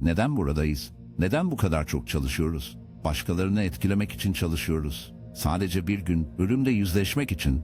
Neden buradayız? Neden bu kadar çok çalışıyoruz? Başkalarını etkilemek için çalışıyoruz. Sadece bir gün ölümle yüzleşmek için.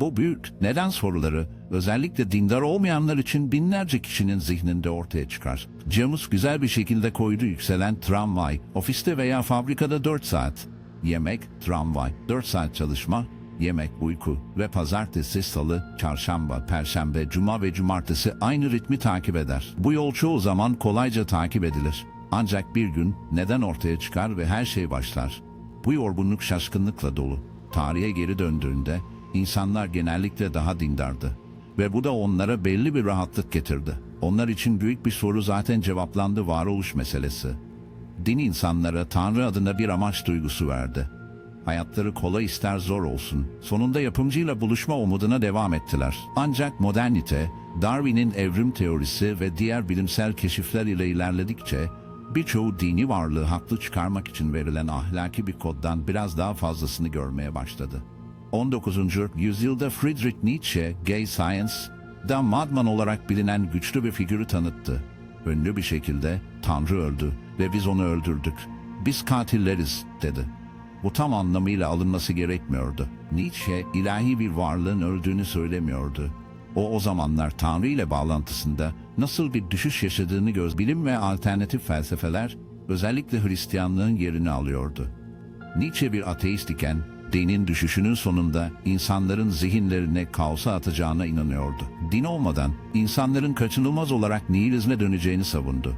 Bu büyük neden soruları özellikle dindar olmayanlar için binlerce kişinin zihninde ortaya çıkar. Camus güzel bir şekilde koydu yükselen tramvay, ofiste veya fabrikada 4 saat. Yemek, tramvay, 4 saat çalışma, yemek, uyku ve pazartesi, salı, çarşamba, perşembe, cuma ve cumartesi aynı ritmi takip eder. Bu yol çoğu zaman kolayca takip edilir. Ancak bir gün neden ortaya çıkar ve her şey başlar. Bu yorgunluk şaşkınlıkla dolu. Tarihe geri döndüğünde insanlar genellikle daha dindardı. Ve bu da onlara belli bir rahatlık getirdi. Onlar için büyük bir soru zaten cevaplandı varoluş meselesi. Din insanlara Tanrı adına bir amaç duygusu verdi. Hayatları kolay ister zor olsun. Sonunda yapımcıyla buluşma umuduna devam ettiler. Ancak modernite, Darwin'in evrim teorisi ve diğer bilimsel keşifler ile ilerledikçe birçoğu dini varlığı haklı çıkarmak için verilen ahlaki bir koddan biraz daha fazlasını görmeye başladı. 19. yüzyılda Friedrich Nietzsche, Gay Science, da madman olarak bilinen güçlü bir figürü tanıttı. Ünlü bir şekilde Tanrı öldü ve biz onu öldürdük. Biz katilleriz dedi. Bu tam anlamıyla alınması gerekmiyordu. Nietzsche ilahi bir varlığın öldüğünü söylemiyordu. O o zamanlar Tanrı ile bağlantısında nasıl bir düşüş yaşadığını göz bilim ve alternatif felsefeler özellikle Hristiyanlığın yerini alıyordu. Nietzsche bir ateist iken dinin düşüşünün sonunda insanların zihinlerine kaosa atacağına inanıyordu. Din olmadan insanların kaçınılmaz olarak nihilizme döneceğini savundu.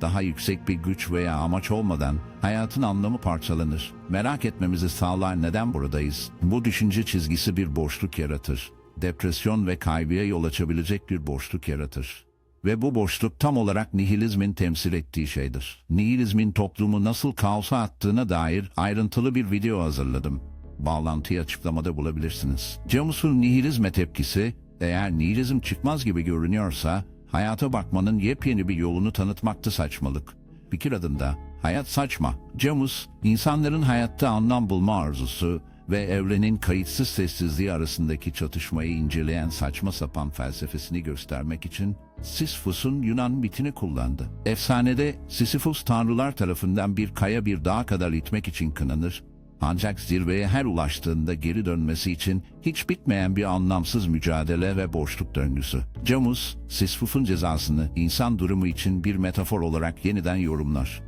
Daha yüksek bir güç veya amaç olmadan hayatın anlamı parçalanır. Merak etmemizi sağlar neden buradayız? Bu düşünce çizgisi bir boşluk yaratır. Depresyon ve kaybıya yol açabilecek bir boşluk yaratır. Ve bu boşluk tam olarak nihilizmin temsil ettiği şeydir. Nihilizmin toplumu nasıl kaosa attığına dair ayrıntılı bir video hazırladım. Bağlantıyı açıklamada bulabilirsiniz. Camus'un nihilizme tepkisi, eğer nihilizm çıkmaz gibi görünüyorsa, hayata bakmanın yepyeni bir yolunu tanıtmaktı saçmalık. Fikir adında, hayat saçma. Camus, insanların hayatta anlam bulma arzusu ve evrenin kayıtsız sessizliği arasındaki çatışmayı inceleyen saçma sapan felsefesini göstermek için Sisyphus'un Yunan mitini kullandı. Efsanede Sisyphus tanrılar tarafından bir kaya bir dağa kadar itmek için kınanır ancak zirveye her ulaştığında geri dönmesi için hiç bitmeyen bir anlamsız mücadele ve boşluk döngüsü. Camus, Sisyphus'un cezasını insan durumu için bir metafor olarak yeniden yorumlar.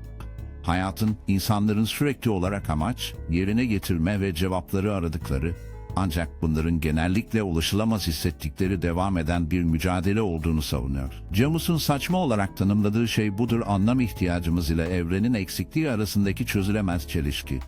Hayatın insanların sürekli olarak amaç, yerine getirme ve cevapları aradıkları, ancak bunların genellikle ulaşılamaz hissettikleri devam eden bir mücadele olduğunu savunuyor. Camus'un saçma olarak tanımladığı şey budur anlam ihtiyacımız ile evrenin eksikliği arasındaki çözülemez çelişki.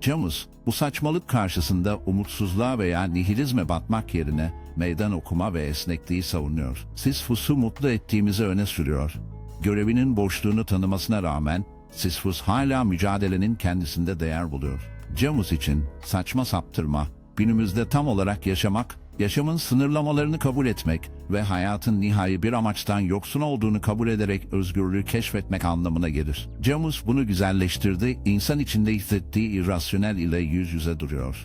Camus, bu saçmalık karşısında umutsuzluğa veya nihilizme batmak yerine meydan okuma ve esnekliği savunuyor. Sisyphus'u mutlu ettiğimizi öne sürüyor. Görevinin boşluğunu tanımasına rağmen Sisyphus hala mücadelenin kendisinde değer buluyor. Camus için saçma saptırma, günümüzde tam olarak yaşamak, yaşamın sınırlamalarını kabul etmek ve hayatın nihai bir amaçtan yoksun olduğunu kabul ederek özgürlüğü keşfetmek anlamına gelir. Camus bunu güzelleştirdi, insan içinde hissettiği irrasyonel ile yüz yüze duruyor.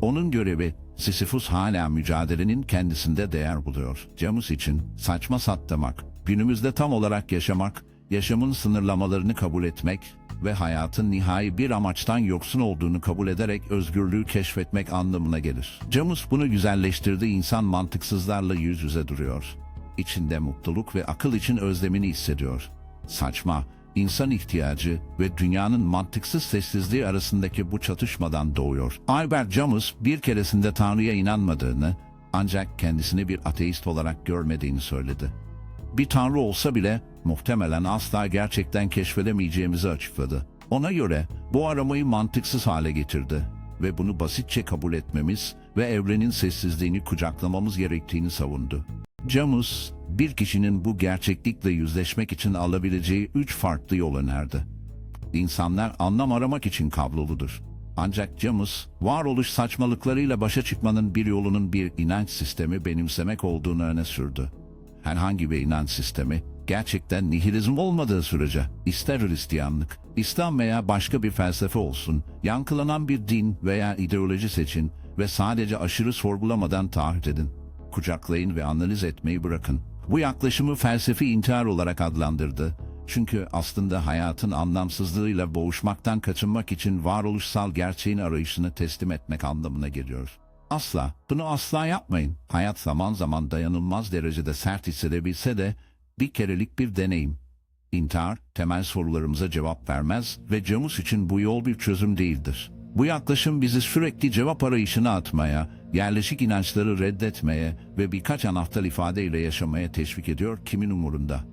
Onun görevi, Sisyphus hala mücadelenin kendisinde değer buluyor. Camus için saçma sattırmak, günümüzde tam olarak yaşamak, yaşamın sınırlamalarını kabul etmek ve hayatın nihai bir amaçtan yoksun olduğunu kabul ederek özgürlüğü keşfetmek anlamına gelir. Camus bunu güzelleştirdi insan mantıksızlarla yüz yüze duruyor. İçinde mutluluk ve akıl için özlemini hissediyor. Saçma, insan ihtiyacı ve dünyanın mantıksız sessizliği arasındaki bu çatışmadan doğuyor. Albert Camus bir keresinde Tanrı'ya inanmadığını ancak kendisini bir ateist olarak görmediğini söyledi bir tanrı olsa bile muhtemelen asla gerçekten keşfedemeyeceğimizi açıkladı. Ona göre bu aramayı mantıksız hale getirdi ve bunu basitçe kabul etmemiz ve evrenin sessizliğini kucaklamamız gerektiğini savundu. Camus, bir kişinin bu gerçeklikle yüzleşmek için alabileceği üç farklı yol önerdi. İnsanlar anlam aramak için kabloludur. Ancak Camus, varoluş saçmalıklarıyla başa çıkmanın bir yolunun bir inanç sistemi benimsemek olduğunu öne sürdü herhangi bir inanç sistemi gerçekten nihilizm olmadığı sürece ister Hristiyanlık, İslam veya başka bir felsefe olsun, yankılanan bir din veya ideoloji seçin ve sadece aşırı sorgulamadan taahhüt edin. Kucaklayın ve analiz etmeyi bırakın. Bu yaklaşımı felsefi intihar olarak adlandırdı Çünkü aslında hayatın anlamsızlığıyla boğuşmaktan kaçınmak için varoluşsal gerçeğin arayışını teslim etmek anlamına geliyor. Asla, bunu asla yapmayın. Hayat zaman zaman dayanılmaz derecede sert hissedebilse de bir kerelik bir deneyim. İntihar, temel sorularımıza cevap vermez ve Camus için bu yol bir çözüm değildir. Bu yaklaşım bizi sürekli cevap arayışına atmaya, yerleşik inançları reddetmeye ve birkaç anahtar ifadeyle yaşamaya teşvik ediyor kimin umurunda.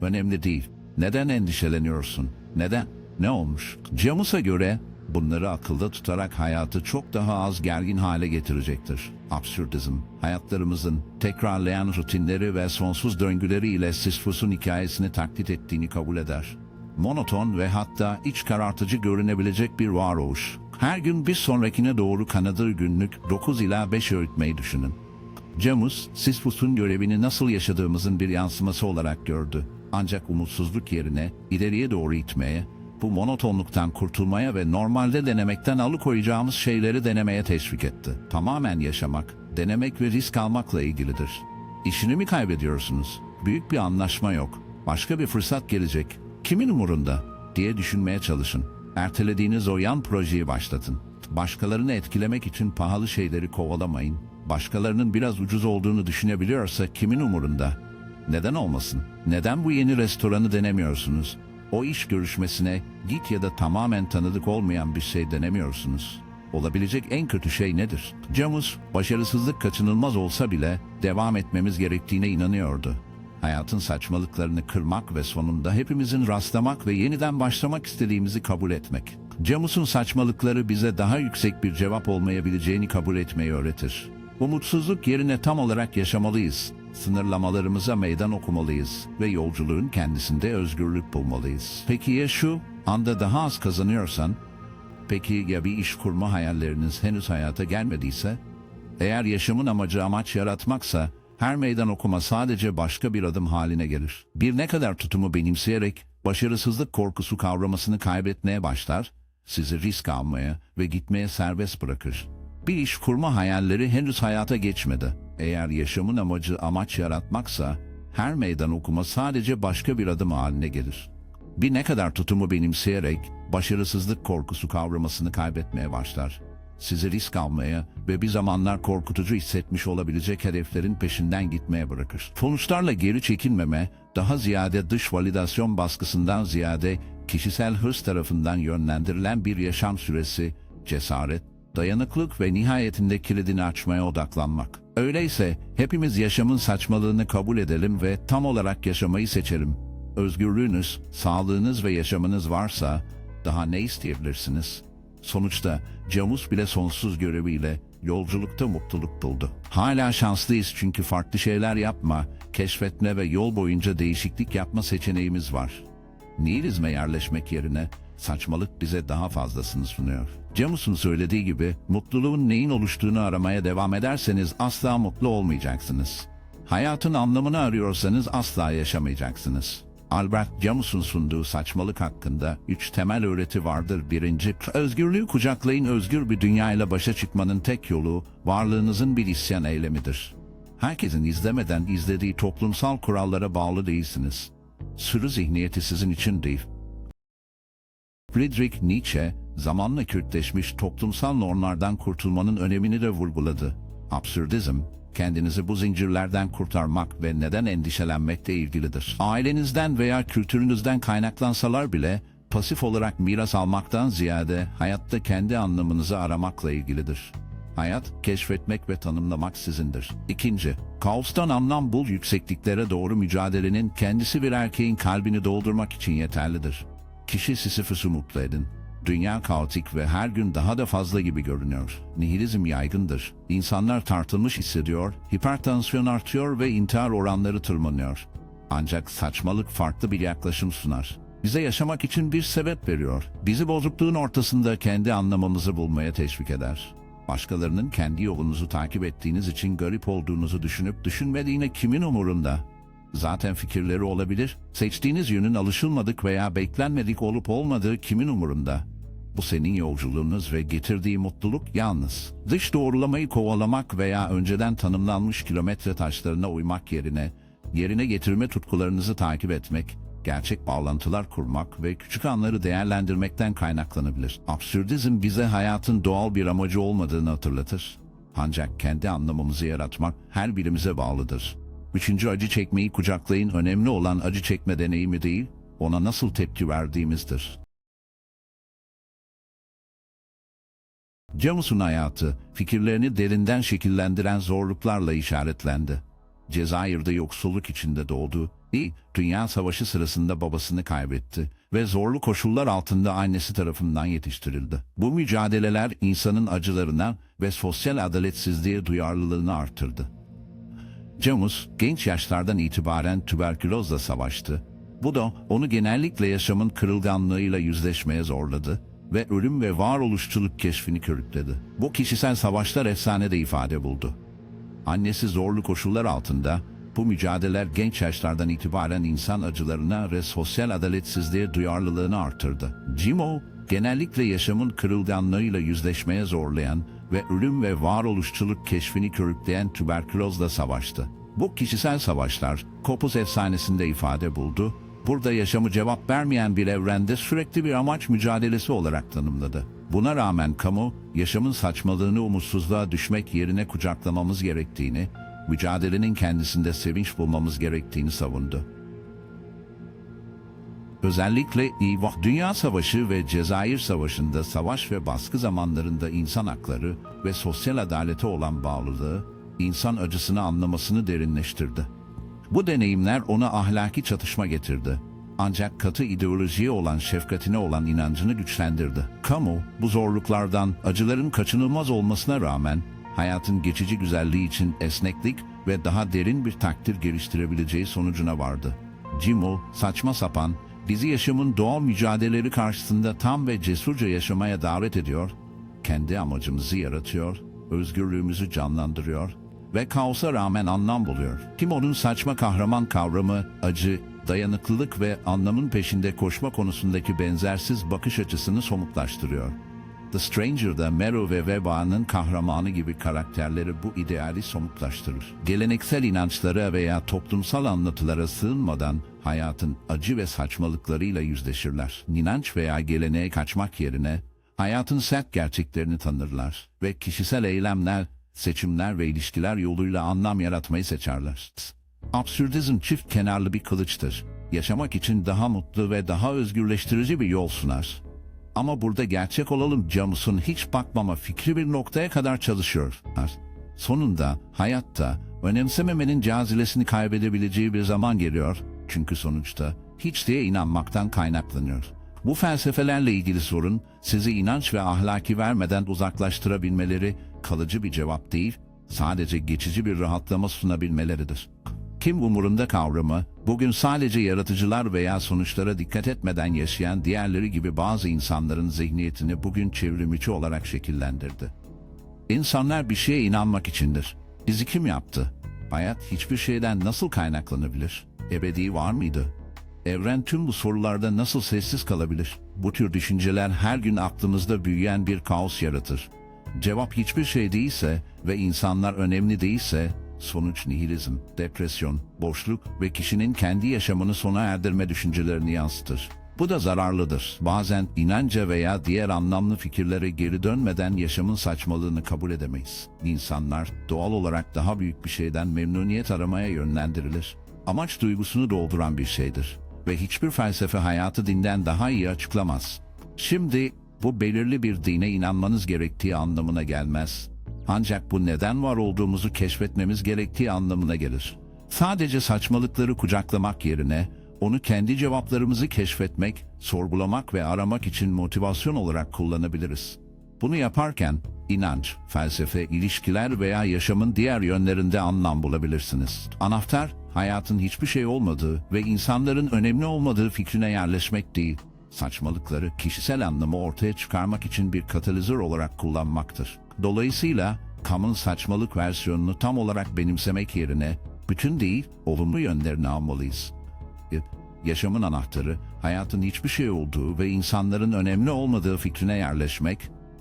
Önemli değil. Neden endişeleniyorsun? Neden? Ne olmuş? Camus'a göre bunları akılda tutarak hayatı çok daha az gergin hale getirecektir. Absürdizm, hayatlarımızın tekrarlayan rutinleri ve sonsuz döngüleri ile Sisyphus'un hikayesini taklit ettiğini kabul eder. Monoton ve hatta iç karartıcı görünebilecek bir varoluş. Her gün bir sonrakine doğru kanadır günlük 9 ila 5 öğütmeyi düşünün. Camus, Sisyphus'un görevini nasıl yaşadığımızın bir yansıması olarak gördü. Ancak umutsuzluk yerine ileriye doğru itmeye, bu monotonluktan kurtulmaya ve normalde denemekten alıkoyacağımız şeyleri denemeye teşvik etti. Tamamen yaşamak, denemek ve risk almakla ilgilidir. İşini mi kaybediyorsunuz? Büyük bir anlaşma yok. Başka bir fırsat gelecek. Kimin umurunda? diye düşünmeye çalışın. Ertelediğiniz o yan projeyi başlatın. Başkalarını etkilemek için pahalı şeyleri kovalamayın. Başkalarının biraz ucuz olduğunu düşünebiliyorsa kimin umurunda? Neden olmasın? Neden bu yeni restoranı denemiyorsunuz? O iş görüşmesine git ya da tamamen tanıdık olmayan bir şey denemiyorsunuz. Olabilecek en kötü şey nedir? Camus, başarısızlık kaçınılmaz olsa bile devam etmemiz gerektiğine inanıyordu. Hayatın saçmalıklarını kırmak ve sonunda hepimizin rastlamak ve yeniden başlamak istediğimizi kabul etmek. Camus'un saçmalıkları bize daha yüksek bir cevap olmayabileceğini kabul etmeyi öğretir. Umutsuzluk yerine tam olarak yaşamalıyız. Sınırlamalarımıza meydan okumalıyız ve yolculuğun kendisinde özgürlük bulmalıyız. Peki ya şu anda daha az kazanıyorsan? Peki ya bir iş kurma hayalleriniz henüz hayata gelmediyse? Eğer yaşamın amacı amaç yaratmaksa, her meydan okuma sadece başka bir adım haline gelir. Bir ne kadar tutumu benimseyerek başarısızlık korkusu kavramasını kaybetmeye başlar, sizi risk almaya ve gitmeye serbest bırakır. Bir iş kurma hayalleri henüz hayata geçmedi. Eğer yaşamın amacı amaç yaratmaksa, her meydan okuma sadece başka bir adım haline gelir. Bir ne kadar tutumu benimseyerek başarısızlık korkusu kavramasını kaybetmeye başlar. Sizi risk almaya ve bir zamanlar korkutucu hissetmiş olabilecek hedeflerin peşinden gitmeye bırakır. Sonuçlarla geri çekilmeme, daha ziyade dış validasyon baskısından ziyade kişisel hırs tarafından yönlendirilen bir yaşam süresi, cesaret, dayanıklık ve nihayetinde kilidini açmaya odaklanmak. Öyleyse hepimiz yaşamın saçmalığını kabul edelim ve tam olarak yaşamayı seçelim. Özgürlüğünüz, sağlığınız ve yaşamınız varsa daha ne isteyebilirsiniz? Sonuçta Camus bile sonsuz göreviyle yolculukta mutluluk buldu. Hala şanslıyız çünkü farklı şeyler yapma, keşfetme ve yol boyunca değişiklik yapma seçeneğimiz var. Nihilizme yerleşmek yerine saçmalık bize daha fazlasını sunuyor. Camus'un söylediği gibi mutluluğun neyin oluştuğunu aramaya devam ederseniz asla mutlu olmayacaksınız. Hayatın anlamını arıyorsanız asla yaşamayacaksınız. Albert Camus'un sunduğu saçmalık hakkında üç temel öğreti vardır. Birinci, özgürlüğü kucaklayın özgür bir dünyayla başa çıkmanın tek yolu varlığınızın bir isyan eylemidir. Herkesin izlemeden izlediği toplumsal kurallara bağlı değilsiniz. Sürü zihniyeti sizin için değil. Friedrich Nietzsche, zamanla Kürtleşmiş toplumsal normlardan kurtulmanın önemini de vurguladı. Absürdizm, kendinizi bu zincirlerden kurtarmak ve neden endişelenmekle ilgilidir. Ailenizden veya kültürünüzden kaynaklansalar bile pasif olarak miras almaktan ziyade hayatta kendi anlamınızı aramakla ilgilidir. Hayat, keşfetmek ve tanımlamak sizindir. İkinci, kaostan anlam bul yüksekliklere doğru mücadelenin kendisi bir erkeğin kalbini doldurmak için yeterlidir. Kişi Sisyphus'u mutlu edin. Dünya kaotik ve her gün daha da fazla gibi görünüyor. Nihilizm yaygındır. İnsanlar tartılmış hissediyor, hipertansiyon artıyor ve intihar oranları tırmanıyor. Ancak saçmalık farklı bir yaklaşım sunar. Bize yaşamak için bir sebep veriyor. Bizi bozukluğun ortasında kendi anlamamızı bulmaya teşvik eder. Başkalarının kendi yolunuzu takip ettiğiniz için garip olduğunuzu düşünüp düşünmediğine kimin umurunda? Zaten fikirleri olabilir. Seçtiğiniz yönün alışılmadık veya beklenmedik olup olmadığı kimin umurunda? Bu senin yolculuğunuz ve getirdiği mutluluk yalnız. Dış doğrulamayı kovalamak veya önceden tanımlanmış kilometre taşlarına uymak yerine yerine getirme tutkularınızı takip etmek, gerçek bağlantılar kurmak ve küçük anları değerlendirmekten kaynaklanabilir. Absürdizm bize hayatın doğal bir amacı olmadığını hatırlatır. Ancak kendi anlamımızı yaratmak her birimize bağlıdır. Üçüncü acı çekmeyi kucaklayın önemli olan acı çekme deneyimi değil, ona nasıl tepki verdiğimizdir. Camus'un hayatı, fikirlerini derinden şekillendiren zorluklarla işaretlendi. Cezayir'de yoksulluk içinde doğdu, İlk Dünya Savaşı sırasında babasını kaybetti ve zorlu koşullar altında annesi tarafından yetiştirildi. Bu mücadeleler insanın acılarına ve sosyal adaletsizliğe duyarlılığını artırdı. Camus genç yaşlardan itibaren tüberkülozla savaştı. Bu da onu genellikle yaşamın kırılganlığıyla yüzleşmeye zorladı ve ölüm ve varoluşçuluk keşfini körükledi. Bu kişisel savaşlar efsanede ifade buldu. Annesi zorlu koşullar altında bu mücadeleler genç yaşlardan itibaren insan acılarına ve sosyal adaletsizliğe duyarlılığını artırdı. Jimo, genellikle yaşamın kırılganlığıyla yüzleşmeye zorlayan ve ölüm ve varoluşçuluk keşfini körükleyen tüberkülozla savaştı. Bu kişisel savaşlar, Kopuz efsanesinde ifade buldu, burada yaşamı cevap vermeyen bir evrende sürekli bir amaç mücadelesi olarak tanımladı. Buna rağmen kamu, yaşamın saçmalığını umutsuzluğa düşmek yerine kucaklamamız gerektiğini, mücadelenin kendisinde sevinç bulmamız gerektiğini savundu. Özellikle İvah Dünya Savaşı ve Cezayir Savaşı'nda savaş ve baskı zamanlarında insan hakları ve sosyal adalete olan bağlılığı, insan acısını anlamasını derinleştirdi. Bu deneyimler ona ahlaki çatışma getirdi. Ancak katı ideolojiye olan şefkatine olan inancını güçlendirdi. Kamu, bu zorluklardan, acıların kaçınılmaz olmasına rağmen hayatın geçici güzelliği için esneklik ve daha derin bir takdir geliştirebileceği sonucuna vardı. Jimo, saçma sapan, bizi yaşamın doğal mücadeleleri karşısında tam ve cesurca yaşamaya davet ediyor, kendi amacımızı yaratıyor, özgürlüğümüzü canlandırıyor ve kaosa rağmen anlam buluyor. Timo'nun saçma kahraman kavramı, acı, dayanıklılık ve anlamın peşinde koşma konusundaki benzersiz bakış açısını somutlaştırıyor. The Stranger'da Mero ve Veba'nın kahramanı gibi karakterleri bu ideali somutlaştırır. Geleneksel inançlara veya toplumsal anlatılara sığınmadan hayatın acı ve saçmalıklarıyla yüzleşirler. İnanç veya geleneğe kaçmak yerine hayatın sert gerçeklerini tanırlar ve kişisel eylemler, seçimler ve ilişkiler yoluyla anlam yaratmayı seçerler. Absürdizm çift kenarlı bir kılıçtır. Yaşamak için daha mutlu ve daha özgürleştirici bir yol sunar. Ama burada gerçek olalım Camus'un hiç bakmama fikri bir noktaya kadar çalışıyor. Sonunda hayatta önemsememenin cazilesini kaybedebileceği bir zaman geliyor. Çünkü sonuçta hiç diye inanmaktan kaynaklanıyor. Bu felsefelerle ilgili sorun sizi inanç ve ahlaki vermeden uzaklaştırabilmeleri kalıcı bir cevap değil, sadece geçici bir rahatlama sunabilmeleridir. Kim umurunda kavramı, bugün sadece yaratıcılar veya sonuçlara dikkat etmeden yaşayan diğerleri gibi bazı insanların zihniyetini bugün çevrimiçi olarak şekillendirdi. İnsanlar bir şeye inanmak içindir. Bizi kim yaptı? Hayat hiçbir şeyden nasıl kaynaklanabilir? Ebedi var mıydı? Evren tüm bu sorularda nasıl sessiz kalabilir? Bu tür düşünceler her gün aklımızda büyüyen bir kaos yaratır. Cevap hiçbir şey değilse ve insanlar önemli değilse sonuç nihilizm, depresyon, boşluk ve kişinin kendi yaşamını sona erdirme düşüncelerini yansıtır. Bu da zararlıdır. Bazen inanca veya diğer anlamlı fikirlere geri dönmeden yaşamın saçmalığını kabul edemeyiz. İnsanlar doğal olarak daha büyük bir şeyden memnuniyet aramaya yönlendirilir. Amaç duygusunu dolduran bir şeydir ve hiçbir felsefe hayatı dinden daha iyi açıklamaz. Şimdi bu belirli bir dine inanmanız gerektiği anlamına gelmez. Ancak bu neden var olduğumuzu keşfetmemiz gerektiği anlamına gelir. Sadece saçmalıkları kucaklamak yerine onu kendi cevaplarımızı keşfetmek, sorgulamak ve aramak için motivasyon olarak kullanabiliriz. Bunu yaparken inanç, felsefe, ilişkiler veya yaşamın diğer yönlerinde anlam bulabilirsiniz. Anahtar, hayatın hiçbir şey olmadığı ve insanların önemli olmadığı fikrine yerleşmek değil, saçmalıkları kişisel anlamı ortaya çıkarmak için bir katalizör olarak kullanmaktır. Dolayısıyla Kam'ın saçmalık versiyonunu tam olarak benimsemek yerine bütün değil, olumlu yönlerini almalıyız. Yaşamın anahtarı, hayatın hiçbir şey olduğu ve insanların önemli olmadığı fikrine yerleşmek,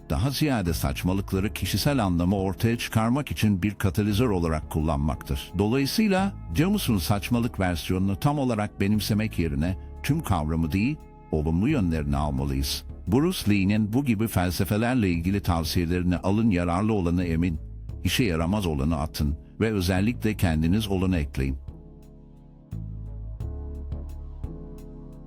daha ziyade saçmalıkları kişisel anlamı ortaya çıkarmak için bir katalizör olarak kullanmaktır. Dolayısıyla Camus'un saçmalık versiyonunu tam olarak benimsemek yerine tüm kavramı değil, olumlu yönlerini almalıyız. Bruce Lee'nin bu gibi felsefelerle ilgili tavsiyelerini alın yararlı olanı emin, işe yaramaz olanı atın ve özellikle kendiniz olanı ekleyin.